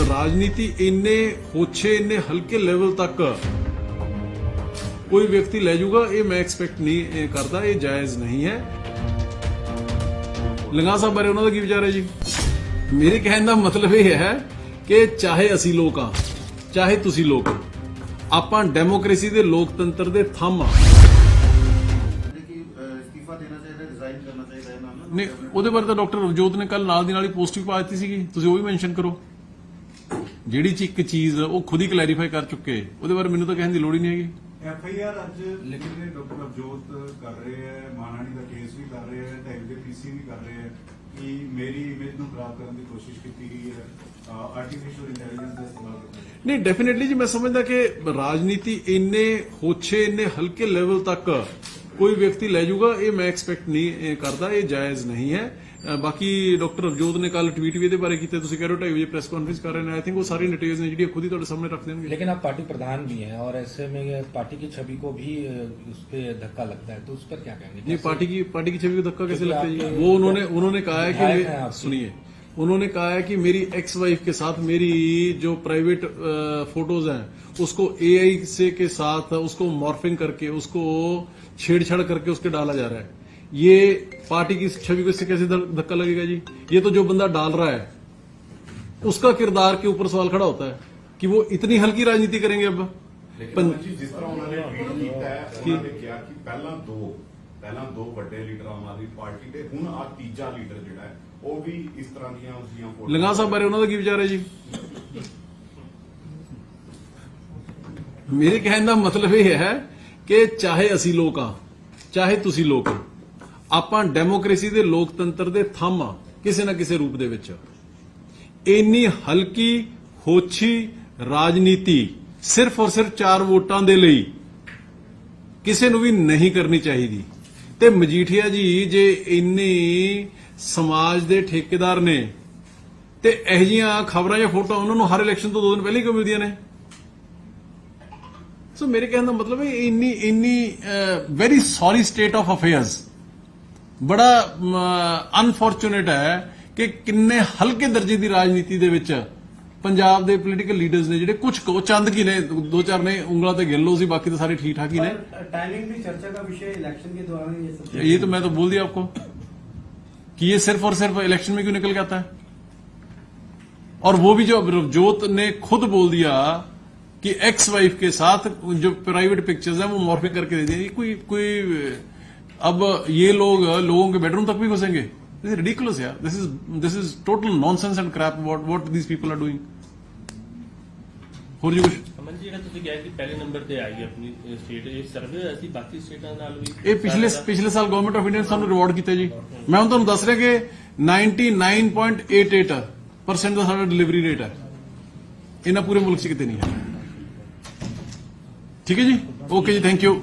ਰਾਜਨੀਤੀ ਇੰਨੇ ਹੋਛੇ ਇੰਨੇ ਹਲਕੇ ਲੈਵਲ ਤੱਕ ਕੋਈ ਵਿਅਕਤੀ ਲੈ ਜਾਊਗਾ ਇਹ ਮੈਂ ਐਕਸਪੈਕਟ ਨਹੀਂ ਕਰਦਾ ਇਹ ਜਾਇਜ਼ ਨਹੀਂ ਹੈ। ਲੰਗਾ ਸਾਹਿਬ ਬਾਰੇ ਉਹਨਾਂ ਦਾ ਕੀ ਵਿਚਾਰ ਹੈ ਜੀ? ਮੇਰੇ ਕਹਿਣ ਦਾ ਮਤਲਬ ਇਹ ਹੈ ਕਿ ਚਾਹੇ ਅਸੀਂ ਲੋਕ ਆ ਚਾਹੇ ਤੁਸੀਂ ਲੋਕ ਆਪਾਂ ਡੈਮੋਕ੍ਰੇਸੀ ਦੇ ਲੋਕਤੰਤਰ ਦੇ ਥੰਮ ਆ ਨਹੀਂ ਉਹਦੇ ਬਾਰੇ ਤਾਂ ਡਾਕਟਰ ਰਵਜੋਤ ਨੇ ਕੱਲ ਨਾਲ ਦੀ ਨਾਲ ਹੀ ਪੋਸਟ ਵੀ ਪਾ ਦਿੱਤੀ ਸੀਗੀ। ਤੁਸੀਂ ਉਹ ਵੀ ਮੈਂਸ਼ਨ ਕਰੋ। ਜਿਹੜੀ ਚ ਇੱਕ ਚੀਜ਼ ਉਹ ਖੁਦ ਹੀ ਕਲੈਰੀਫਾਈ ਕਰ ਚੁੱਕੇ। ਉਹਦੇ ਬਾਰੇ ਮੈਨੂੰ ਤਾਂ ਕਹਿਣ ਦੀ ਲੋੜ ਹੀ ਨਹੀਂ ਹੈਗੀ। ਐਫ ਆਈ ਆਰ ਅੱਜ ਲਿਖਦੇ ਡਾਕਟਰ ਅਬਜੋਤ ਕਰ ਰਹੇ ਹੈ ਮਾਨਾਣੀ ਦਾ ਕੇਸ ਵੀ ਕਰ ਰਹੇ ਹੈ ਤੇ ਦੇ ਪੀਸੀ ਵੀ ਕਰ ਰਹੇ ਹੈ ਕਿ ਮੇਰੀ ਇਮੇਜ ਨੂੰ ਖਰਾਬ ਕਰਨ ਦੀ ਕੋਸ਼ਿਸ਼ ਕੀਤੀ ਗਈ ਹੈ ਆਰਟੀਫੀਸ਼ੀਅਲ ਇੰਟੈਲੀਜੈਂਸ ਦਾ ਇਸਤੇਮਾਲ ਕਰਕੇ ਨਹੀਂ ਡੈਫੀਨਿਟਲੀ ਜੀ ਮੈਂ ਸਮਝਦਾ ਕਿ ਰਾਜਨੀਤੀ ਇੰਨੇ ਹੋਛੇ ਇੰਨੇ ਹਲਕੇ ਲੈਵਲ ਤੱਕ ਕੋਈ ਵਿਅਕਤੀ ਲੈ ਜਾਊਗਾ ਇਹ ਮੈਂ ਐਕਸਪੈਕਟ ਨਹੀਂ ਕਰਦਾ ਇਹ ਜਾਇਜ਼ ਨਹੀਂ ਹੈ। ਬਾਕੀ ਡਾਕਟਰ ਅਵਜੋਤ ਨੇ ਕੱਲ ਟਵੀਟ ਵੀ ਇਹਦੇ ਬਾਰੇ ਕੀਤੇ ਤੁਸੀਂ ਕਹਿ ਰਹੇ ਹੋ 2:30 ਵਜੇ ਪ੍ਰੈਸ ਕਾਨਫਰੰਸ ਕਰ ਰਹੇ ਨੇ ਆਈ ਥਿੰਕ ਉਹ ਸਾਰੀ ਡਿਟੇਲਸ ਨੇ ਜਿਹੜੀਆਂ ਖੁਦ ਹੀ ਤੁਹਾਡੇ ਸਾਹਮਣੇ ਰੱਖ ਦੇਣਗੇ लेकिन आप पार्टी प्रधान भी हैं और ऐसे में ये पार्टी की छवि को भी अ, उस पर धक्का लगता है तो उस पर क्या कहेंगे नहीं पार्टी की पार्टी की छवि को धक्का कैसे क्योंकि लगता है जी आपके- वो उन्होंने उन्होंने कहा है कि विधायक मे- हैं आपके। सुनिए उन्होंने कहा है कि मेरी एक्स वाइफ के साथ मेरी जो प्राइवेट फोटोज हैं उसको एआई से के साथ उसको मॉर्फिंग करके उसको छेड़छाड़ करके उसके डाला जा रहा है ये पार्टी की छवि को इससे कैसे ध- धक्का लगेगा जी ये तो जो बंदा डाल रहा है उसका किरदार के ऊपर सवाल खड़ा होता है कि वो इतनी हल्की राजनीति करेंगे अब ਲੇਕਿਨ पं- ਜੀ ਜਿਸ ਤਰ੍ਹਾਂ ਉਹਨਾਂ ਨੇ ਟਵੀਟ ਕੀਤਾ ਹੈ ਉਹਨਾਂ ਨੇ ਕਿਹਾ ਕਿ ਪਹਿਲਾਂ ਦੋ ਪਹਿਲਾਂ ਦੋ ਵੱਡੇ ਲੀਡਰ ਆਮ ਆਦਮੀ ਪਾਰਟੀ ਦੇ ਹੁਣ ਆ ਤੀਜਾ ਲੀਡਰ ਜਿਹੜਾ ਹੈ ਉਹ ਵੀ ਇਸ ਤਰ੍ਹਾਂ ਦੀਆਂ ਉਸਦੀਆਂ ਫੋਟੋਆਂ ਲੰਗਾ ਸਾਹਿਬ ਬਾਰੇ ਉਹਨਾਂ ਦਾ ਕੀ ਵਿਚਾਰ ਹੈ ਜੀ ਮੇਰੇ ਕਹਿਣ ਦਾ ਮਤਲਬ ਇਹ ਹੈ ਕਿ ਚਾਹੇ ਅਸੀਂ ਲੋਕ ਆ ਚਾਹੇ ਤੁਸੀਂ ਲੋਕ ਹੋ, ਆਪਾਂ ਡੈਮੋਕ੍ਰੇਸੀ ਦੇ ਲੋਕਤੰਤਰ ਦੇ ਥੰਮ ਆ, ਕਿਸੇ ਨਾ ਕਿਸੇ ਰੂਪ ਦੇ ਵਿੱਚ। ਇੰਨੀ ਹਲਕੀ, ਹੋਛੀ ਰਾਜਨੀਤੀ ਸਿਰਫ ਔਰ ਸਿਰਫ ਚਾਰ ਵੋਟਾਂ ਦੇ ਲਈ ਕਿਸੇ ਨੂੰ ਵੀ ਨਹੀਂ ਕਰਨੀ ਚਾਹੀਦੀ। ਤੇ ਮਜੀਠੀਆ ਜੀ, ਜੇ ਇੰਨੀ ਸਮਾਜ ਦੇ ਠੇਕੇਦਾਰ ਨੇ ਤੇ ਇਹ ਜੀਆਂ ਖਬਰਾਂ ਜਾਂ ਫੋਟੋ ਉਹਨਾਂ ਨੂੰ ਹਰ ਇਲੈਕਸ਼ਨ ਤੋਂ ਦੋ ਦਿਨ ਪਹਿਲਾਂ ਹੀ ਕਿਉਂ ਮਿਲਦੀਆਂ ਨੇ? ਸੋ ਮੇਰੇ ਕਹਿਣ ਦਾ ਮਤਲਬ ਹੈ, ਇੰਨੀ ਇੰਨੀ very sorry state of affairs ਬੜਾ ਅਨਫੋਰਚੂਨੇਟ ਹੈ ਕਿ ਕਿੰਨੇ ਹਲਕੇ ਦਰਜੇ ਦੀ ਰਾਜਨੀਤੀ ਦੇ ਵਿੱਚ ਪੰਜਾਬ ਦੇ ਪੋਲੀਟੀਕਲ ਲੀਡਰਸ ਨੇ ਜਿਹੜੇ ਕੁਝ ਕੋ ਚੰਦ ਕੀ ਨੇ ਦੋ ਚਾਰ ਨੇ ਉਂਗਲਾਂ ਤੇ ਗਿਣ ਲਓ ਸੀ ਬਾਕੀ ਤਾਂ ਸਾਰੇ ਠੀਕ ਠਾਕ ही ने टाइमिंग भी चर्चा का विषय इलेक्शन के दौरान ये सब ये तो मैं तो बोल दिया आपको कि ये सिर्फ और सिर्फ इलेक्शन में क्यों निकल के आता है और वो भी जो रवजोत ने खुद बोल दिया कि एक्स वाइफ के साथ जो प्राइवेट पिक्चर्स हैं वो मॉर्फिंग करके दे दिए ये कोई कोई अब ये लोग लोगों के बेडरूम तक भी घुसेंगे। दिस इज रिडिकुलस यार। This is this is total nonsense and crap what what these people are doing ਹੋਰ ਜੀ ਕੁਝ ਜੀ ਜਿਹੜਾ ਤੁਸੀਂ ਕਿਹਾ ਕਿ ਪਹਿਲੇ ਨੰਬਰ ਤੇ ਆਈ ਆਪਣੀ ਸਟੇਟ ਇਹ ਸਰਵੇ ਅਸੀਂ ਬਾਕੀ ਸਟੇਟਾਂ ਨਾਲ ਵੀ ਇਹ ਪਿਛਲੇ ਪਿਛਲੇ ਸਾਲ ਗਵਰਨਮੈਂਟ ਆਫ ਇੰਡੀਆ ਨੇ ਸਾਨੂੰ ਰਿਵਾਰਡ ਕੀਤਾ ਜੀ ਮੈਂ ਹੁਣ ਤੁਹਾਨੂੰ ਦੱਸ ਰਿਹਾ ਕਿ 99.88% ਦਾ ਸਾਡਾ ਡਿਲੀਵਰੀ ਰੇਟ ਹੈ ਇਹਨਾਂ ਪੂਰੇ ਮੁਲਕ 'ਚ ਕਿਤੇ ਨਹੀਂ ਠੀਕ ਹੈ ਜੀ ਓਕੇ ਜੀ ਥੈਂਕ ਯੂ